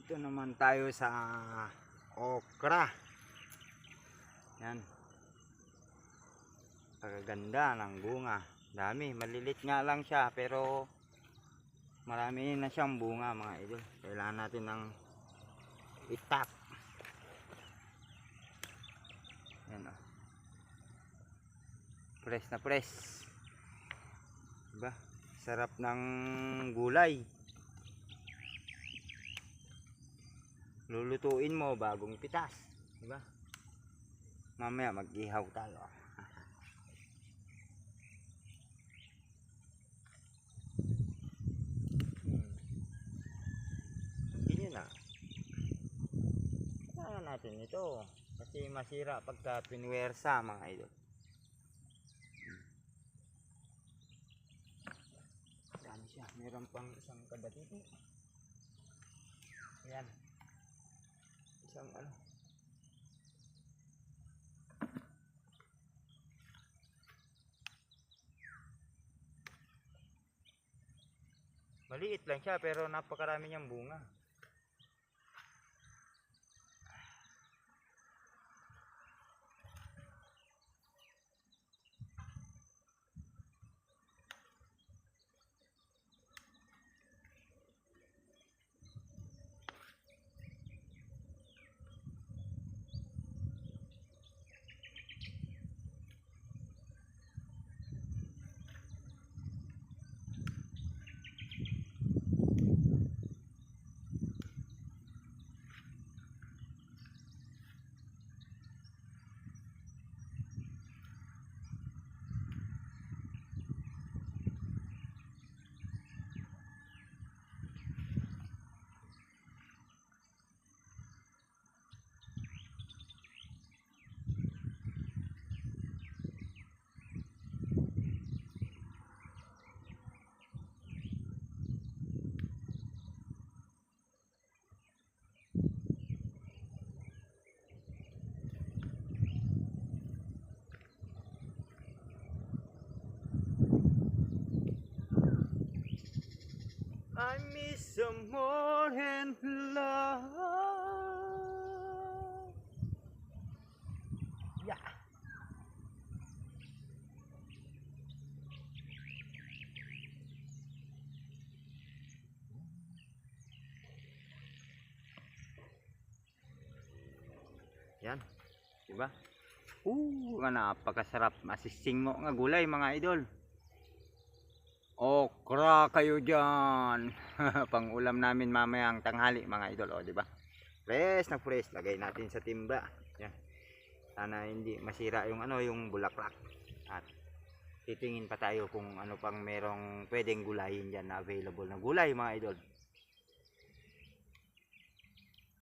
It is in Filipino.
Dito naman tayo sa okra. Yan. Kaganda ng bunga. Dami. Malilit nga lang siya pero marami na siyang bunga mga idol. Kailangan natin ng itak. Yan o. Press na press. Diba? Sarap ng gulay. Lulutuin mo bagong pitas, di ba? Mamaya mag-ihaw tayo. Hmm. Hindi na. Kailangan natin ito kasi masira pagka pinwersa mga idol. Dami siya. Meron pang isang kadati. Ayan isang ano. Maliit lang siya pero napakarami niyang bunga I miss some more and love. Yeah. Yan. Diba? Uh, napakasarap. Masising mo nga gulay mga idol. Okra kayo dyan. Pang ulam namin mamayang tanghali mga idol. O, di ba? Fresh na fresh. Lagay natin sa timba. Yan. Sana hindi masira yung ano, yung bulaklak. At titingin pa tayo kung ano pang merong pwedeng gulayin dyan na available na gulay mga idol.